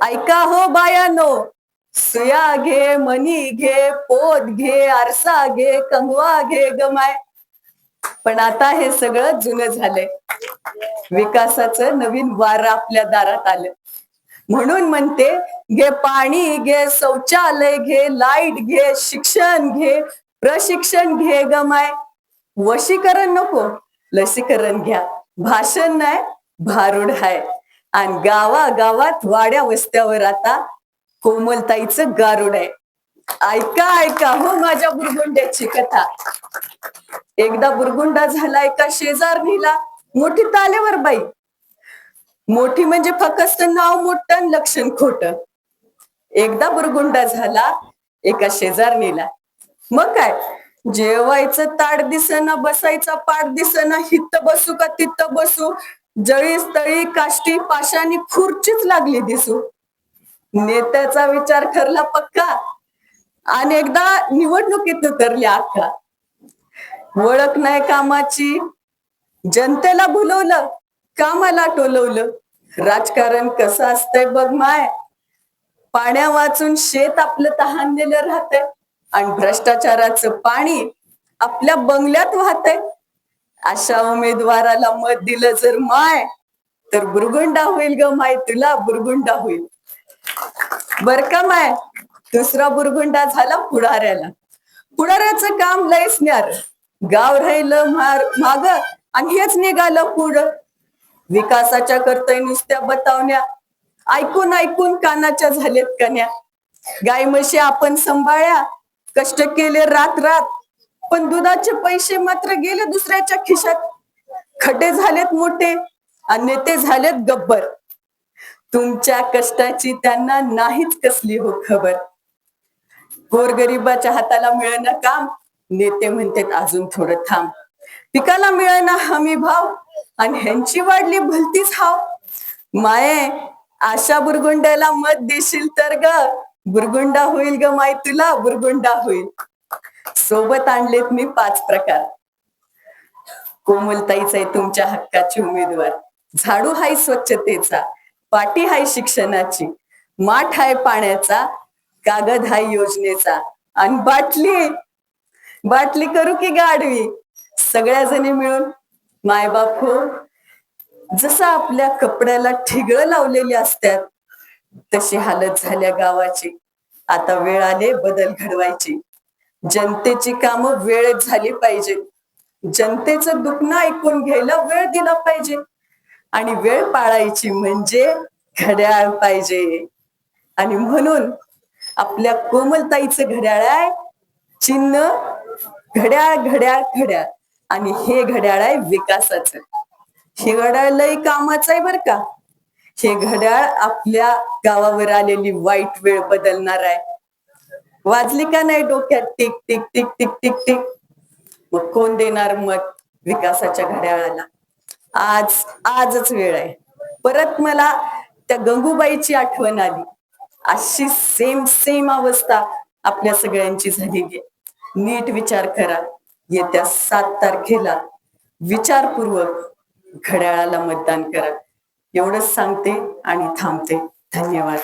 ऐका हो बायानो. सुया घे मनी घे पोत घे आरसा घे कंगवा घे गमाय. पण आता हे सगळं जुनं झालंय. विकासाचं नवीन वार आपल्या दारात आलं. म्हणून म्हणते घे पाणी घे शौचालय घे लाइट घे शिक्षण घे प्रशिक्षण घे गमाय. वशीकरण नको लसीकरण घ्या. भाषण नाही भारूड हाय. आणि गावा गावात वाड्या वस्त्यावर आता कोमलताईचं गारुड आहे. ऐका ऐका हो माझ्या बुरगुंड्याची कथा. एकदा बुरगुंडा झाला एका शेजार नेला मोठी तालेवर बाई. मोठी म्हणजे फक्त नाव मोठं आणि लक्षण खोट. एकदा बुरगुंडा झाला एका शेजार नेला मग काय? जेवायचं ताट दिसना बसायचा पाठ दिसना हित बसू का तिथं बसू? जळी तळी काष्टी पाशानी खुर्चीच लागली दिसू. नेत्याचा विचार ठरला पक्का. आणि एकदा निवडणुकीत उतरली अख्खा ओळख नाही कामाची. जनतेला भुलवलं. कामाला टोलवलं. राजकारण कसं असतंय बघ माय. पाण्या वाचून शेत आपलं तहानलेलं राहतंय. आणि भ्रष्टाचाराचं पाणी आपल्या बंगल्यात वाहतंय. अशा उमेदवाराला मत दिलं जर माय तर बुरगुंडा होईल ग माय तुला बुरगुंडा होईल. बर का माय? दुसरा बुरगुंडा झाला पुढाऱ्याला. पुढाऱ्याचं काम लयच न्यार गाव राहिलं मार माग आणि हेच निघालं पुढं. विकासाच्या करतय नुसत्या बतावण्या. ऐकून ऐकून कानाच्या झालेत कन्या गाय म्हशी आपण सांभाळ्या. कष्ट केले रात रात. पण दुधाचे पैसे मात्र गेले दुसऱ्याच्या खिशात. खटे झालेत मोठे आणि नेते झालेत गब्बर. तुमच्या कष्टाची त्यांना नाहीच कसली हो खबर. गोरगरिबाच्या हाताला मिळणं काम नेते म्हणतात अजून थोडं थांब. पिकाला मिळणं हमी भाव आणि ह्यांची वाढली भलतीच हाव. माये आशा बुरगुंड्याला मत देशील तर ग. बुरगुंडा होईल ग माय तुला बुरगुंडा होईल. सोबत आणलेत मी पाच प्रकार. कोमलताईच आहे तुमच्या हक्काची उमेदवार. झाडू हाय स्वच्छतेचा पाटी हाय शिक्षणाची माठ हाय पाण्याचा कागद हाय योजनेचा. आणि बाटली बाटली करू की गाडवी सगळ्या जणी मिळून मायबाप हो जसं आपल्या कपड्याला ठिगळं लावलेली असतात तशी हालत झाल्या गावाची. आता वेळ आले बदल घडवायची. जनतेची कामं वेळेत झाली पाहिजे. जनतेचं दुखणं ऐकून घ्यायला वेळ दिला पाहिजे. आणि वेळ पाळायची म्हणजे घड्याळ पाहिजे. आणि म्हणून आपल्या कोमलताईचं घड्याळ आहे चिन्ह घड्याळ घड्याळ घड्याळ. आणि हे घड्याळ आहे विकासाचं. हे घड्याळ लय कामाचं आहे बर का. हे घड्याळ आपल्या गावावर आलेली वाईट वेळ बदलणार आहे. वाजली का नाही डोक्यात? Tick tick tick tick tick tick. मग कोण देणार मत विकासाच्या घड्याळाला? आज आजच वेळ आहे. परत मला त्या गंगूबाईची आठवण आली. अशी सेम सेम अवस्था आपल्या सगळ्यांची झालेली आहे. नीट विचार करा. येत्या सात तारखेला विचारपूर्वक घड्याळाला मतदान करा. एवढंच सांगते आणि थांबते. धन्यवाद.